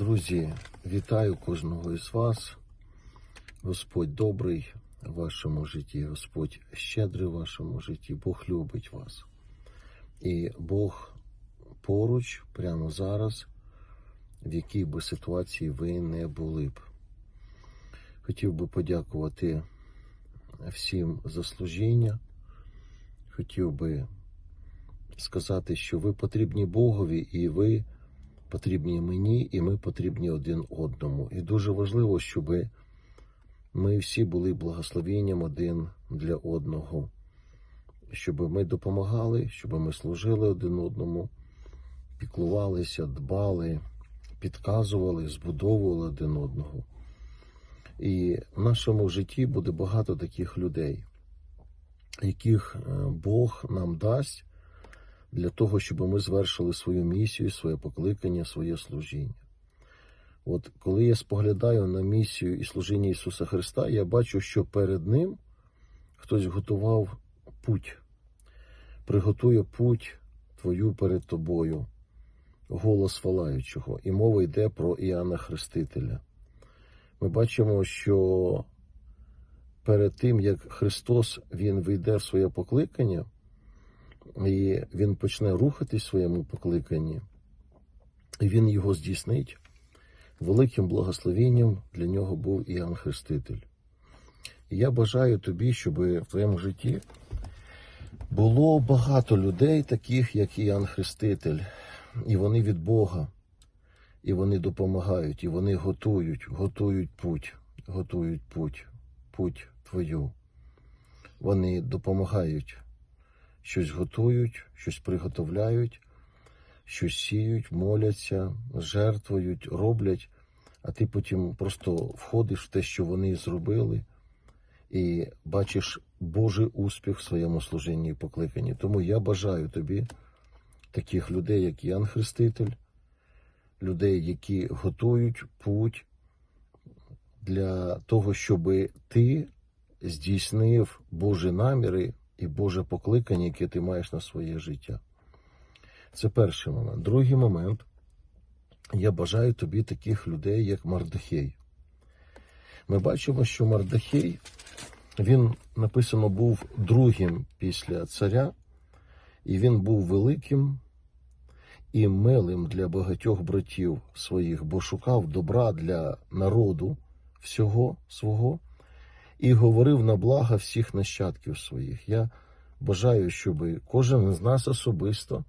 Друзі, вітаю кожного із вас. Господь добрий в вашому житті, Господь щедрий в вашому житті, Бог любить вас. І Бог поруч прямо зараз, в якій би ситуації ви не були б. Хотів би подякувати всім за служіння. Хотів би сказати, що ви потрібні Богові і ви потрібні мені, і ми потрібні один одному. І дуже важливо, щоб ми всі були благословенням один для одного, щоб ми допомагали, щоб ми служили один одному, піклувалися, дбали, підказували, збудовували один одного. І в нашому житті буде багато таких людей, яких е, Бог нам дасть для того, щоб ми звершили свою місію, своє покликання, своє служіння. От коли я споглядаю на місію і служіння Ісуса Христа, я бачу, що перед Ним хтось готував путь, приготує путь Твою перед тобою, голос валаючого. І мова йде про Іоанна Хрестителя. Ми бачимо, що перед тим, як Христос Він вийде в своє покликання, і він почне рухатись своєму покликанні, і він його здійснить. Великим благословенням для нього був Іоанн Хреститель. Я бажаю тобі, щоб в твоєму житті було багато людей, таких як Іоанн Хреститель, і вони від Бога, і вони допомагають, і вони готують, готують путь, готують путь, путь твою. Вони допомагають щось готують, щось приготовляють, щось сіють, моляться, жертвують, роблять, а ти потім просто входиш в те, що вони зробили, і бачиш Божий успіх в своєму служінні і покликанні. Тому я бажаю тобі таких людей, як Ян Хреститель, людей, які готують путь для того, щоб ти здійснив Божі наміри і Боже покликання, яке ти маєш на своє життя. Це перший момент. Другий момент. Я бажаю тобі таких людей, як Мардахей. Ми бачимо, що Мардахей, він написано, був другим після царя, і він був великим і милим для багатьох братів своїх, бо шукав добра для народу всього свого і говорив на благо всіх нащадків своїх. Я бажаю, щоб кожен з нас особисто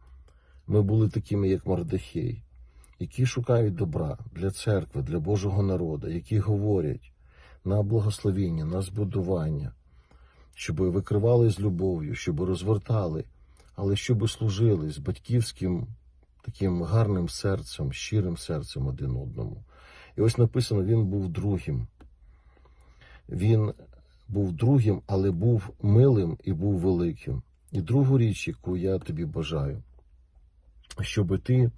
ми були такими, як Мардахей, які шукають добра для церкви, для Божого народу, які говорять на благословіння, на збудування, щоб викривали з любов'ю, щоб розвертали, але щоб служили з батьківським таким гарним серцем, щирим серцем один одному. І ось написано: він був другим. Він був другим, але був милим і був великим. І другу річ, яку я тобі бажаю, щоб ти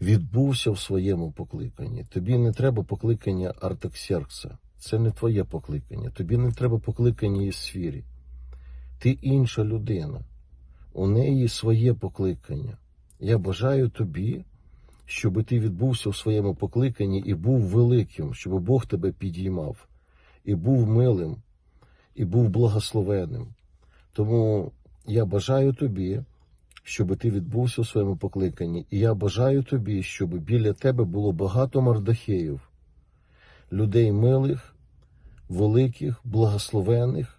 відбувся в своєму покликанні. Тобі не треба покликання Артаксеркса. Це не твоє покликання. Тобі не треба покликання із сфері. Ти інша людина. У неї своє покликання. Я бажаю тобі, щоб ти відбувся в своєму покликанні і був великим, щоб Бог тебе підіймав і був милим, і був благословенним. Тому я бажаю тобі, щоб ти відбувся у своєму покликанні, і я бажаю тобі, щоб біля тебе було багато мардахеїв, людей милих, великих, благословених,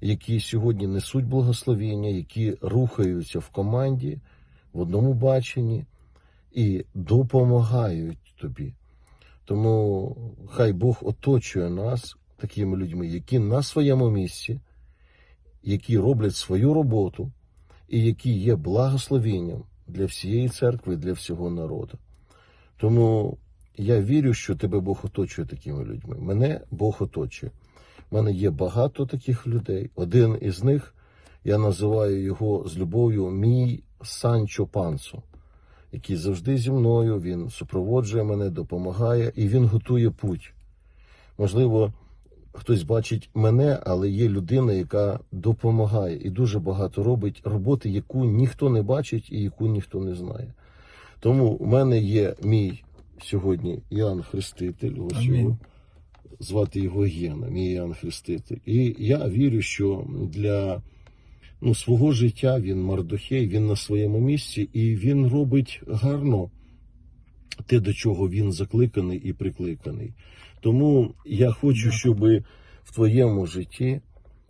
які сьогодні несуть благословіння, які рухаються в команді, в одному баченні і допомагають тобі. Тому хай Бог оточує нас такими людьми, які на своєму місці, які роблять свою роботу і які є благословенням для всієї церкви, для всього народу. Тому я вірю, що тебе Бог оточує такими людьми. Мене Бог оточує. У мене є багато таких людей. Один із них, я називаю його з любов'ю мій Санчо Пансо, який завжди зі мною, він супроводжує мене, допомагає і він готує путь. Можливо, хтось бачить мене, але є людина, яка допомагає і дуже багато робить роботи, яку ніхто не бачить і яку ніхто не знає. Тому у мене є мій сьогодні Іоанн Хреститель, ось Амінь. його, звати його Геном, Іоанн Хреститель. І я вірю, що для ну, свого життя він Мардохей, він на своєму місці, і він робить гарно те, до чого він закликаний і прикликаний. Тому я хочу, щоб в твоєму житті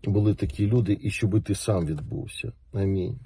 були такі люди, і щоб ти сам відбувся. Амінь.